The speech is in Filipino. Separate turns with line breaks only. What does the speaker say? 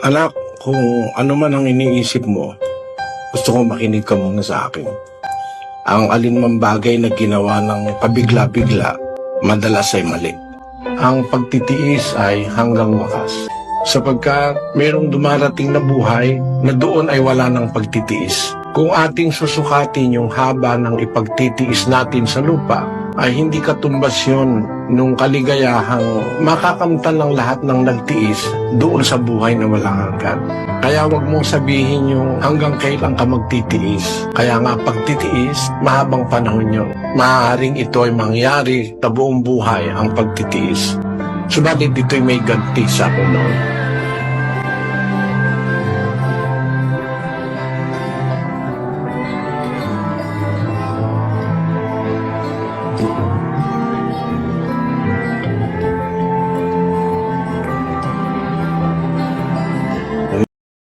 Anak, kung ano man ang iniisip mo, gusto ko makinig ka muna sa akin. Ang alinmang bagay na ginawa ng pabigla-bigla, madalas ay mali. Ang pagtitiis ay hanggang wakas. Sapagkat mayroong dumarating na buhay na doon ay wala ng pagtitiis. Kung ating susukatin yung haba ng ipagtitiis natin sa lupa, ay hindi katumbas yun nung kaligayahang makakamtan ng lahat ng nagtiis doon sa buhay na walang hanggan. Kaya wag mong sabihin yung hanggang kailan ka magtitiis. Kaya nga pagtitiis, mahabang panahon yun. Maaaring ito ay mangyari sa buong buhay ang pagtitiis. Subalit ito'y may ganti sa ako noon.